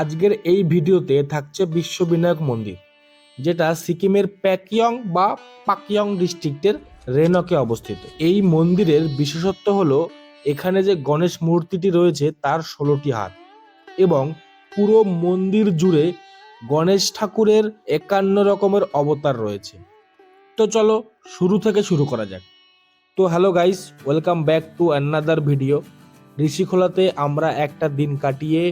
আজকের এই ভিডিওতে থাকছে বিশ্ববিনায়ক মন্দির, যেটা সিকিমের প্যাকিয়ং বা পাকিয়ং ডিস্ট্রিক্টের রেনকে অবস্থিত। এই মন্দিরের বিশেষত্ব হল, এখানে যে গণেশ মূর্তিটি রয়েছে তার ষোলোটি হাত এবং পুরো মন্দির জুড়ে গণেশ ঠাকুরের একান্ন রকমের অবতার রয়েছে। তো চলো, শুরু থেকে শুরু করা যাক। তো hello guys, welcome back to another video. ঋষিখোলাতে আমরা একটা দিন কাটিয়ে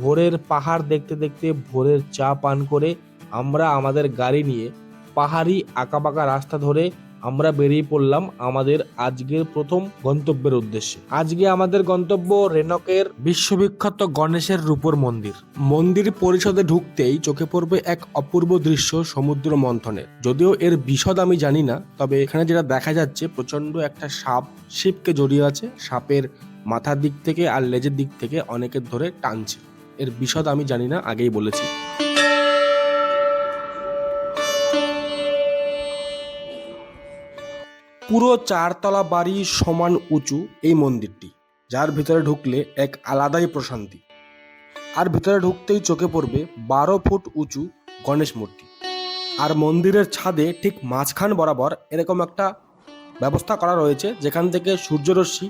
ভোরের পাহাড় দেখতে দেখতে ভোরের চা পান করে আমরা আমাদের গাড়ি নিয়ে পাহাড়ি আঁকাবাঁকা রাস্তা ধরে আমরা বেরিয়ে পড়লাম আমাদের আজকের প্রথম গন্তব্যের উদ্দেশ্যে। আজকে আমাদের গন্তব্য রেনকের বিশ্ববিখ্যাত গণেশের রূপর মন্দির। মন্দির পরিষদে ঢুকতেই চোখে পড়বে এক অপূর্ব দৃশ্য সমুদ্র মন্থনের যদিও এর বিশদ আমি জানি না, তবে এখানে যেটা দেখা যাচ্ছে প্রচণ্ড একটা সাপ শিবকে জড়িয়ে আছে। সাপের মাথার দিক থেকে আর লেজের দিক থেকে অনেকের ধরে টানছে। এর বিশদ আমি জানি না, আগেই বলেছি। পুরো চারতলা বাড়ি সমান উঁচু এই মন্দিরটি, যার ভিতরে ঢুকলে এক আলাদাই প্রশান্তি। আর ভিতরে ঢুকতেই চোখে পড়বে বারো ফুট উঁচু গণেশ মূর্তি। আর মন্দিরের ছাদে ঠিক মাঝখান বরাবর এরকম একটা ব্যবস্থা করা রয়েছে, যেখান থেকে সূর্যরশ্মি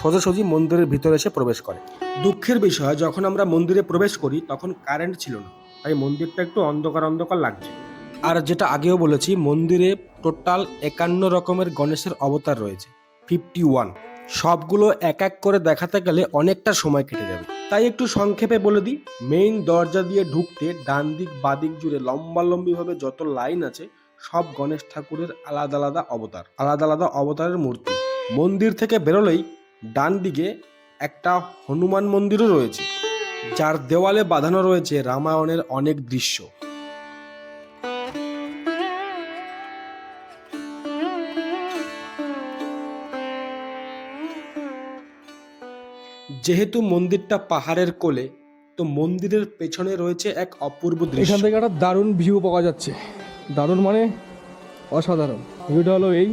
সোজাসুজি মন্দিরের ভিতরে এসে প্রবেশ করে। দুঃখের বিষয়, যখন আমরা মন্দিরে প্রবেশ করি, তখন কারেন্ট ছিল না। তাই মন্দিরটা একটু অন্ধকার অন্ধকার লাগছে। আর যেটা আগেও বলেছি, মন্দিরে টোটাল একান্ন রকমের গণেশের অবতার রয়েছে ফিফটি ওয়ান সবগুলো এক এক করে দেখাতে গেলে অনেকটা সময় কেটে যাবে। তাই একটু সংক্ষেপে বলে দিই মেইন দরজা দিয়ে ঢুকতে ডান দিক বাদিক জুড়ে লম্বালম্বিভাবে যত লাইন আছে, সব গণেশ ঠাকুরের আলাদা আলাদা অবতার, আলাদা আলাদা অবতারের মূর্তি। মন্দির থেকে বেরোলেই ডান দিকে একটা হনুমান মন্দিরও রয়েছে, যার দেওয়ালে বাঁধানো রয়েছে রামায়ণের অনেক দৃশ্য। যেহেতু মন্দিরটা পাহাড়ের কোলে, তো মন্দিরের পেছনে রয়েছে এক অপূর্ব দৃশ্য। এখান থেকে একটা দারুণ ভিউ পাওয়া যাচ্ছে। দারুণ মানে অসাধারণ। ভিউটা হলো এই।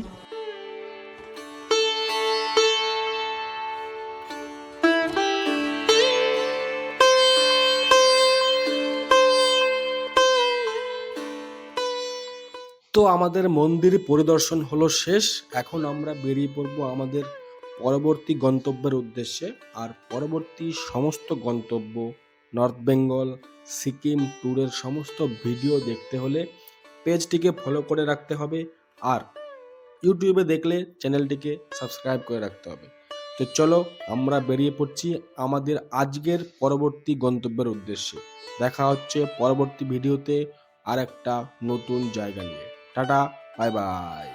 তো আমাদের মন্দির পরিদর্শন হলো শেষ। এখন আমরা বেরিয়ে পড়ব আমাদের পরবর্তী গন্তব্যের উদ্দেশ্যে। আর পরবর্তী সমস্ত গন্তব্য নর্থ বেঙ্গল সিকিম ট্যুরের সমস্ত ভিডিও দেখতে হলে পেজটিকে ফলো করে রাখতে হবে। আর ইউটিউবে দেখলে চ্যানেলটিকে সাবস্ক্রাইব করে রাখতে হবে। তো চলো আমরা বেরিয়ে পড়ছি আমাদের আজকের পরবর্তী গন্তব্যের উদ্দেশ্যে। দেখা হচ্ছে পরবর্তী ভিডিওতে আর একটা নতুন জায়গা নিয়ে। Tata bye bye